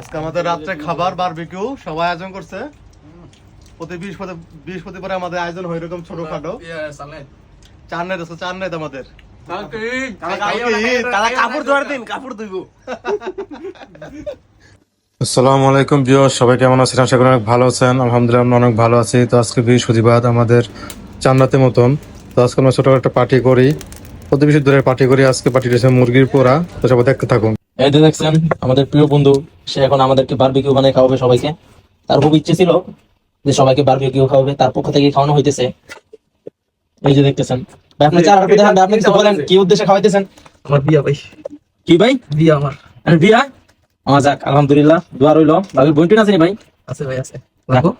আজকে আমাদের রাত্রে খাবার বারবিকিউ সবাই আয়োজন করছে। প্রতি বৃহস্পতি বৃহস্পতিবারে আমাদের আয়োজন হয় এরকম ছোটখাটো চার নাইট আছে চার নাইট আমাদের। আসসালামু আলাইকুম বিয় সবাই কেমন আছেন? আশা করি অনেক ভালো আছেন। আলহামদুলিল্লাহ আমরা অনেক ভালো আছি। তো আজকে বৃহস্পতিবার আমাদের চান্নাতে মতন। তো আজকে আমরা ছোট একটা পার্টি করি। প্রতি বৃহস্পতিবারের পার্টি করি। আজকে পার্টি রয়েছে মুরগির পোড়া। তো সবাই দেখতে থাকুন। এই যে দেখছেন আমাদের প্রিয় বন্ধু সে এখন আমাদেরকে বারবিকিউ বানিয়ে খাওয়াবে সবাইকে। তার খুব ইচ্ছে ছিল যে সবাইকে বারবিকিউ খাওয়াবে তার পক্ষ থেকে খাওয়ানো হইতেছে। এই যে দেখতেছেন ভাই আপনি চার হাতে দেখান আপনি কিছু বলেন কি উদ্দেশ্যে খাওয়াইতেছেন? আমার বিয়া ভাই। কি ভাই? বিয়া আমার। বিয়া? আমার যাক আলহামদুলিল্লাহ দোয়া রইল। ভাবি বইটি আছে ভাই? আছে ভাই আছে। রাখো।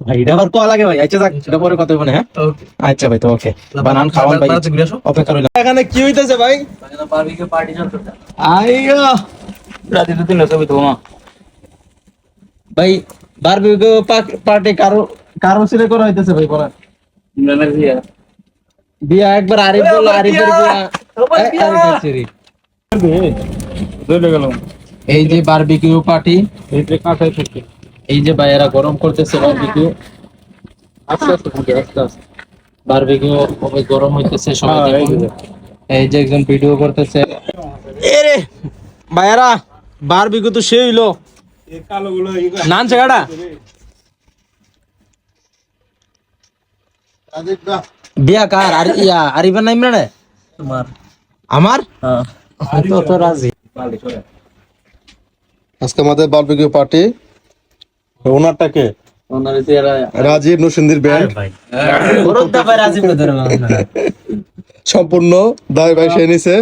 ভাই এটা আবার কল লাগে ভাই? আচ্ছা যাক সেটা পরে কথা বলে হ্যাঁ? ওকে আচ্ছা ভাই তো ওকে বানান খাওয়ান ভাই বানাচ্ছে ঘুরে আসো অপেক্ষা রইলাম। এখানে কি হইতেছে ভাই? বারবিকিউ পার্টি চলতেছে আইয়া রাতে তো তিন ছবি তো মা। ভাই বারবিকিউ পার্টি কারও কারও ছেলে করা হইতেছে ভাই বলেন ইমরানের বিয়া। বিয়া একবার আরিফ বলল আরিফের বিয়া! এই, আরিফের ছেলে। এই যে বারবিকিউ পার্টি। এই যে ভাইয়েরা গরম করতেছে বারবিকিউ আস্তে আস্তে ফুটে, আস্তে আস্তে। বারবিকিউ হবে গরম হইতেছে সবাই দেখুন। এই যে। একজন ভিডিও করতেছে। এরে ভাইয়েরা বারবিকিউ তো সে হইল। নান জায়গাটা বিয়া কার? আর ইয়া আরিফের না ইমরানে তোমার। আমার? হ্যাঁ। তো তো রাজি। আজকে আমাদের বারবিকিউ পার্টি ওনারটাকে? রাজীব নসিন্দির বাংলা। সম্পূর্ণ দায় ভাই সে নিছে।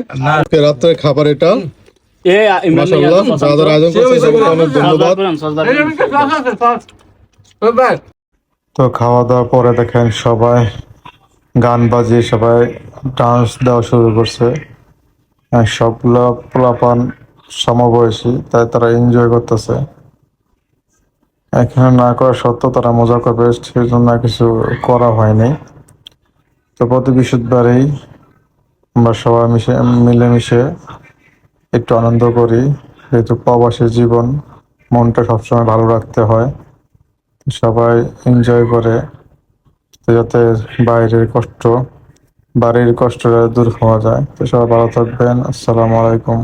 রাত্রে খাবার এটা। মাশাআল্লাহ যাদের আয়োজন করছে অনেক ধন্যবাদ। তো খাওয়া দাওয়ার পরে দেখেন সবাই গান বাজিয়ে সবাই ডান্স দেওয়া শুরু করছে। আর সবগুলো পোলাপান সমবয়সী তাই তারা এনজয় করতেছে। এখানে না করা সত্ত্বেও তারা মজা করবে সেই জন্য কিছু করা হয়নি। তো প্রতি বৃহস্পতিবারেই আমরা সবাই মিশে, মিলেমিশে একটু আনন্দ করি, যেহেতু প্রবাসী জীবন, মনটা সবসময় ভালো রাখতে হয়। সবাই এনজয় করে, যাতে বাইরের কষ্ট, বাড়ির কষ্টটা দূর হওয়া যায়। তো সবাই ভালো থাকবেন, আসসালামু আলাইকুম।